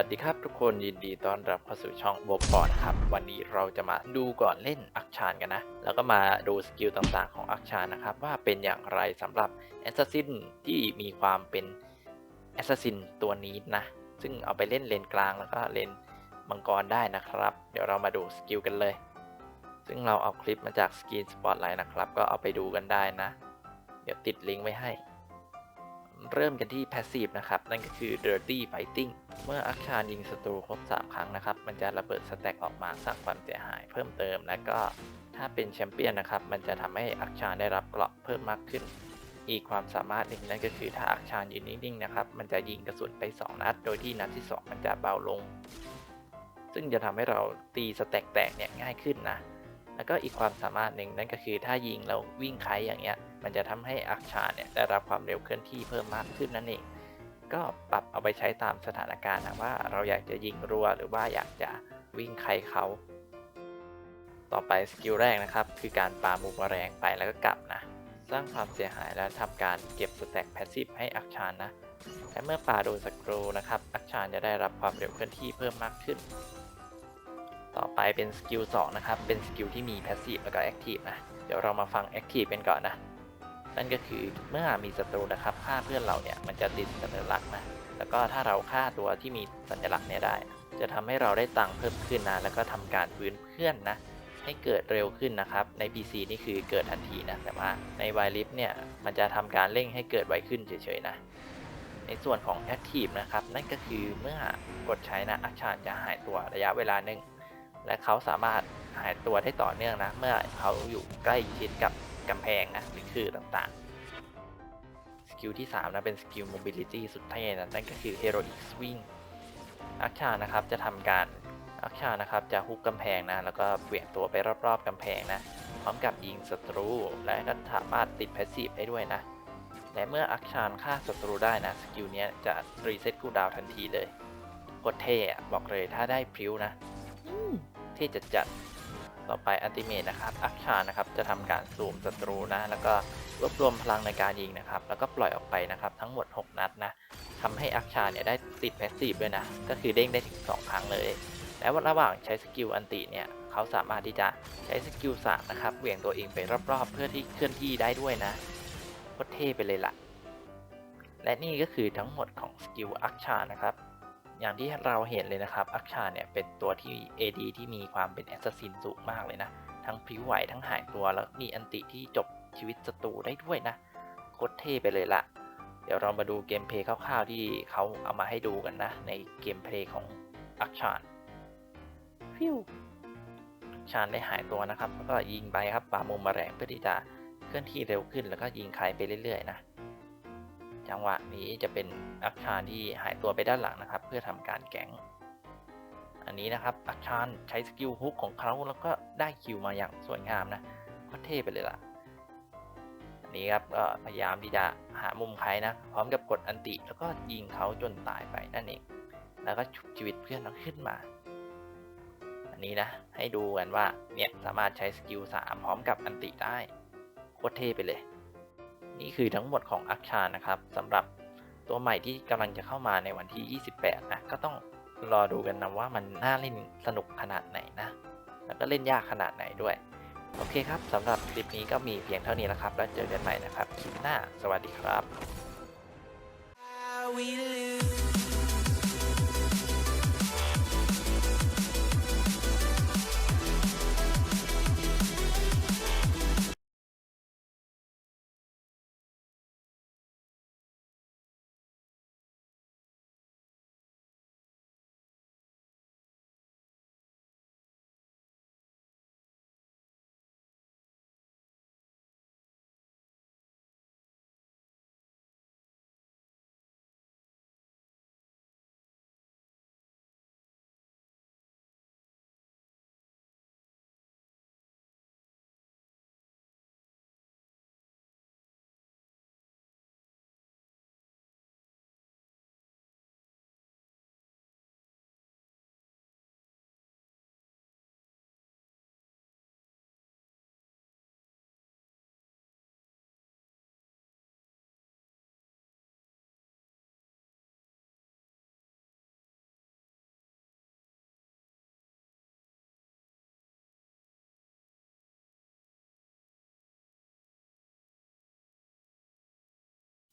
วัสดีครับทุกคนยินดีต้อนรับเข้าสู่ช่องโบปอนครับ วันนี้เราจะมาดูก่อนเล่นอักชานกันนะ แล้วก็มาดูสกิลต่างๆของอักชานนะครับ ว่าเป็นอย่างไรสำหรับแอสซัสซินที่มีความเป็นแอสซัสซินตัวนี้นะ ซึ่งเอาไปเล่นเลนกลางแล้วก็เลนมังกรได้นะครับ เดี๋ยวเรามาดูสกิลกันเลย ซึ่งเราเอาคลิปมาจากสกินสปอตไลท์นะครับ ก็เอาไปดูกันได้นะ เดี๋ยวติดลิงก์ไว้ให้ เริ่มกันที่ Passive นะครับ นั่นก็คือ Dirty Fighting เมื่ออักชานยิงศัตรูครบ 3 ครั้งนะครับ มันจะระเบิดสแต็กออกมาสร้างความเสียหายเพิ่มเติม และก็ถ้าเป็นแชมเปี้ยนนะครับ มันจะทำให้อักชานได้รับเกราะเพิ่มมากขึ้น อีกความสามารถหนึ่งนั่นก็คือถ้าอักชานยืนนิ่งๆนะครับ มันจะยิงกระสุนไป 2 นัด โดยที่นัดที่ 2 มันจะเบาลง ซึ่งจะทำให้เราตีสแต็กแตกเนี่ยง่ายขึ้นนะ แล้วก็อีกความสามารถหนึ่งนั่นก็คือถ้ายิงแล้ววิ่งไคอย่างเงี้ย มันจะทำให้อักชาเนี่ยได้รับความเร็วเคลื่อนที่เพิ่มมากขึ้นนั่นเอง ก็ปรับเอาไปใช้ตามสถานการณ์นะว่าเราอยากจะยิงรัวหรือว่าอยากจะวิ่งไคเขา ต่อไปสกิลแรกนะครับ คือการปามูมแรงไปแล้วก็กลับนะสร้างความเสียหายและทำการเก็บสแต็กแพสซีฟให้อักชานนะและเมื่อปาโดนสกรูนะครับ อักชานจะได้รับความเร็วเคลื่อนที่เพิ่มมากขึ้น ไปเป็นสกิล2นะครับ เป็นสกิลที่มี Passive แล้วก็ Active นะ เดี๋ยวเรามาฟัง Active กันก่อนนะ นั่นก็คือเมื่อมีศัตรูนะครับฆ่าเพื่อนเราเนี่ยมันจะติดสัญลักษณ์นะ แล้วก็ถ้าเราฆ่าตัวที่มีสัญลักษณ์เนี่ยได้ จะทำให้เราได้ตังค์เพิ่มขึ้นนะ แล้วก็ทำการฟื้นเพื่อนนะ ให้เกิดเร็วขึ้นนะครับ ใน PC นี่คือเกิดทันทีนะ แต่ว่าใน w i l i f เนี่ยมันจะทำการเร่งให้เกิดไวขึ้นเฉยๆนะในส่วนของ Active นะครับ นั่นก็คือเมื่อกดใช้นะอักชานจะหายตัวระยะเวลาหนึ่ง และเขาสามารถหายตัวได้ต่อเนื่องนะ เมื่อเขาอยู่ใกล้ชิดกับกำแพงนะหรือคือต่างๆ สกิลที่ 3 นะเป็นสกิล mobility สุดเท่นะนั่นก็คือ heroic swing อักชานะครับจะทำการอักชานะครับจะฮุกกำแพงนะ แล้วก็เบี่ยงตัวไปรอบๆกำแพงนะพร้อมกับยิงศัตรู และก็สามารถติด passive ได้ด้วยนะและเมื่ออักชานฆ่าศัตรูได้นะสกิลนี้จะรีเซ็ตคูดาวทันทีเลยโคตรเท่อะบอกเลยถ้าได้พริ้วนะ ที่จะจัดต่อไปอัติเมทนะครับอักชานะครับจะทำการซูมศัตรูนะ แล้วก็รวบรวมพลังในการยิงนะครับ แล้วก็ปล่อยออกไปนะครับ ทั้งหมด 6 นัดนะทำให้อักชาเนี่ยได้ติดแพสซีฟด้วยนะ ก็คือเด้งได้ถึง 2 ครั้งเลย และระหว่างใช้สกิลอันติเนี่ยเขาสามารถที่จะใช้สกิลสามนะครับเหวี่ยงตัวเองไปรอบๆ เพื่อที่เคลื่อนที่ได้ด้วยนะโคตรเท่ไปเลยล่ะ และนี่ก็คือทั้งหมดของสกิลอักชานะครับ อย่างที่เราเห็นเลยนะครับอักชาเนี่ยเป็นตัวที่ AD ที่มีความเป็นแอสซัสซินสูงมากเลยนะ ทั้งพริ้วไหวทั้งหายตัวแล้วมีอันติที่จบชีวิตศัตรูได้ด้วยนะโคตรเท่ไปเลยละเดี๋ยวเรามาดูเกมเพลย์คร่าวๆที่เขาเอามาให้ดูกันนะ ในเกมเพลย์ของอักชานฟิวอักชานได้หายตัวนะครับแล้วก็ยิงไปครับปามุมมาแรงเพื่อที่จะเคลื่อนที่เร็วขึ้นแล้วก็ยิงใครไปเรื่อยๆนะ จังหวะนี้จะเป็นอักานที่หายตัวไปด้านหลังนะครับ เพื่อทำการแก๊ง อันนี้นะครับอักานใช้สกิลฮุกของเขาแล้วก็ได้คิวมาอย่างสวยงามนะก็เท่ไปเลยล่ะ อันนี้ครับก็พยายามที่จะหามุมใครนะ พร้อมกับกดอันติแล้วก็ยิงเขาจนตายไปนั่นเอง แล้วก็ชุบชีวิตเพื่อนเราขึ้นมา อันนี้นะให้ดูกันว่าเนี่ยสามารถใช้สกิล3พร้อมกับอันติได้โคตรเท่ไปเลย นี่คือทั้งหมดของอัคชานะครับสำหรับตัวใหม่ที่กำลังจะเข้ามาในวันที่ 28 นะ ก็ต้องรอดูกันนะว่ามันน่าเล่นสนุกขนาดไหนนะ แล้วก็เล่นยากขนาดไหนด้วย โอเคครับสำหรับคลิปนี้ก็มีเพียงเท่านี้แล้วครับ แล้วเจอกันใหม่นะครับ คลิปหน้า สวัสดีครับ we